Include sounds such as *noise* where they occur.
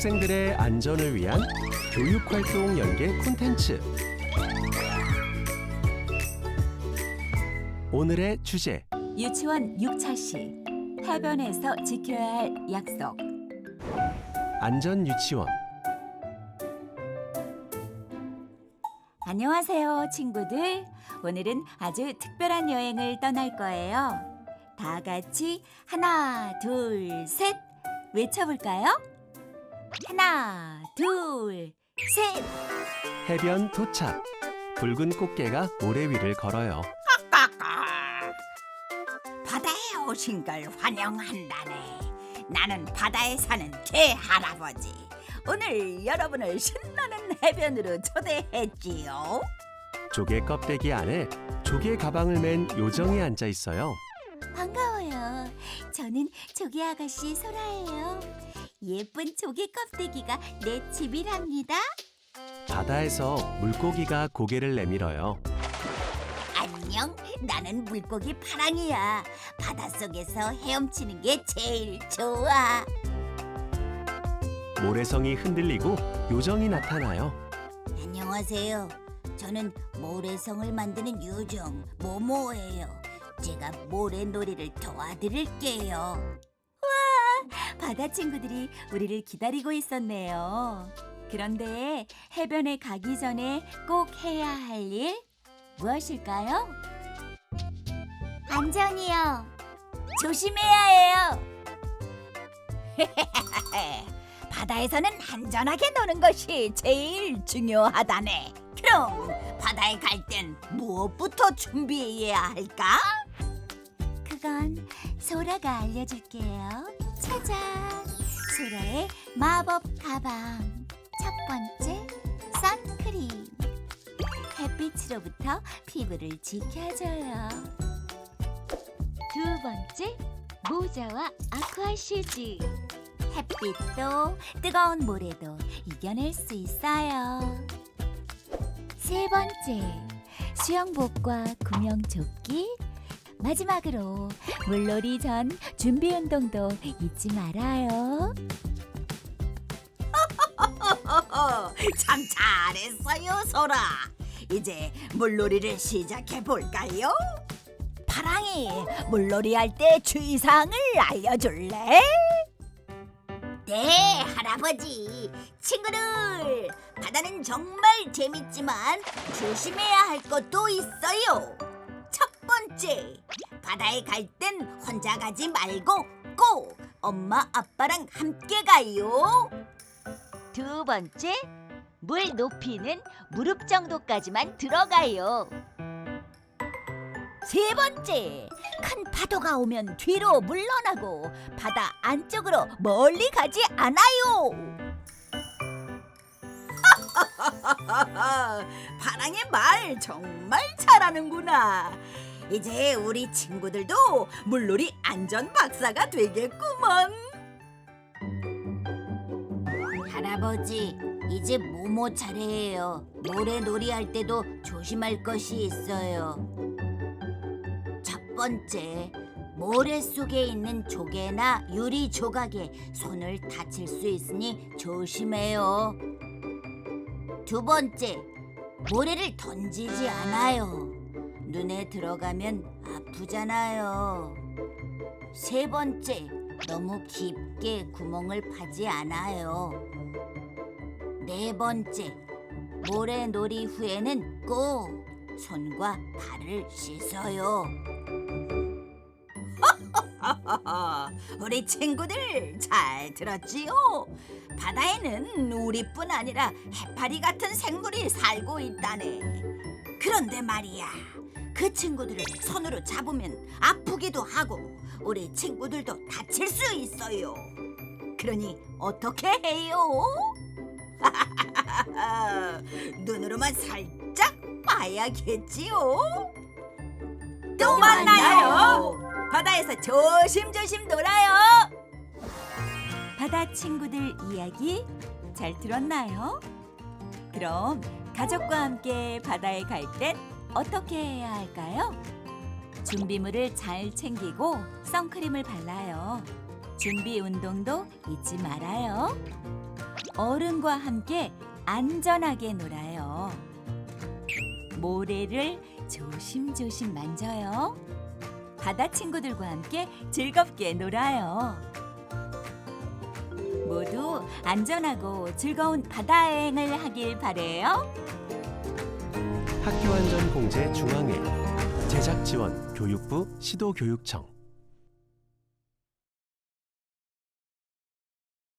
학생들의 안전을 위한 교육활동 연계 콘텐츠. 오늘의 주제. 유치원 6차 시 해변에서 지켜야 할 약속. 안전 유치원. 안녕하세요, 친구들. 오늘은 아주 특별한 여행을 떠날 거예요. 다 같이 하나, 둘, 셋 외쳐볼까요? 하나, 둘, 셋. 해변 도착. 붉은 꽃게가 모래 위를 걸어요. 까까 *laughs* 바다에 오신 걸 환영한다네 나는 바다에 사는 개 할아버지 오늘 여러분을 신나는 해변으로 초대했지요 조개 껍데기 안에 조개 가방을 맨 요정이 앉아 있어요. 반가워요. 저는 조개 아가씨 소라예요. 예쁜 조개 껍데기가 내 집이랍니다. 바다에서 물고기가 고개를 내밀어요. 안녕 나는 물고기 파랑이야 바닷속에서 헤엄치는 게 제일 좋아 모래성이 흔들리고 요정이 나타나요. 안녕하세요 저는 모래성을 만드는 요정 모모예요 제가 모래놀이를 도와드릴게요 바다 친구들이 우리를 기다리고 있었네요. 그런데 해변에 가기 전에 꼭 해야 할 일 무엇일까요? 안전이요. 조심해야 해요. *laughs* 바다에서는 안전하게 노는 것이 제일 중요하다네. 그럼 바다에 갈 땐 무엇부터 준비해야 할까? 그건 소라가 알려줄게요. 짜잔! 소라의 마법 가방. 첫 번째, 선크림. 햇빛으로부터 피부를 지켜줘요. 두 번째, 모자와 아쿠아 슈즈. 햇빛도 뜨거운 모래도 이겨낼 수 있어요. 세 번째, 수영복과 구명조끼. 마지막으로 물놀이 전 준비 운동도 잊지 말아요. *laughs* 참 잘했어요, 소라. 이제 물놀이를 시작해 볼까요? 파랑이 물놀이 할 때 주의사항을 알려줄래? 네, 할아버지. 친구들, 바다는 정말 재밌지만 조심해야 할 것도 있어요. 첫 번째, 바다에 갈 땐 혼자 가지 말고 꼭 엄마 아빠랑 함께 가요. 두 번째, 물 높이는 무릎 정도까지만 들어가요. 세 번째, 큰 파도가 오면 뒤로 물러나고 바다 안쪽으로 멀리 가지 않아요. *laughs* 파랑의 말 정말 잘하는구나. 이제 우리 친구들도 물놀이 안전 박사가 되겠구먼. 할아버지, 이제 모모 차례예요. 모래놀이 할 때도 조심할 것이 있어요. 첫 번째, 모래 속에 있는 조개나 유리 조각에 손을 다칠 수 있으니 조심해요. 두 번째, 모래를 던지지 않아요. 눈에 들어가면 아프잖아요. 세 번째, 너무 깊게 구멍을 파지 않아요. 네 번째, 모래놀이 후에는 꼭 손과 발을 씻어요. *laughs* 우리 친구들 잘 들었지요? 바다에는 우리뿐 아니라 해파리 같은 생물이 살고 있다네. 그런데 말이야, 그 친구들을 손으로 잡으면 아프기도 하고 우리 친구들도 다칠 수 있어요. 그러니 어떻게 해요? *laughs* 눈으로만 살짝 봐야겠지요. 또 만나요. 바다에서 조심조심 놀아요. 바다 친구들 이야기 잘 들었나요? 그럼 가족과 함께 바다에 갈 땐 어떻게 해야 할까요? 준비물을 잘 챙기고 선크림을 발라요. 준비 운동도 잊지 말아요. 어른과 함께 안전하게 놀아요. 모래를 조심조심 만져요. 바다 친구들과 함께 즐겁게 놀아요. 모두 안전하고 즐거운 바다 여행을 하길 바래요. 학교안전공제 중앙회. 제작 지원 교육부 시도교육청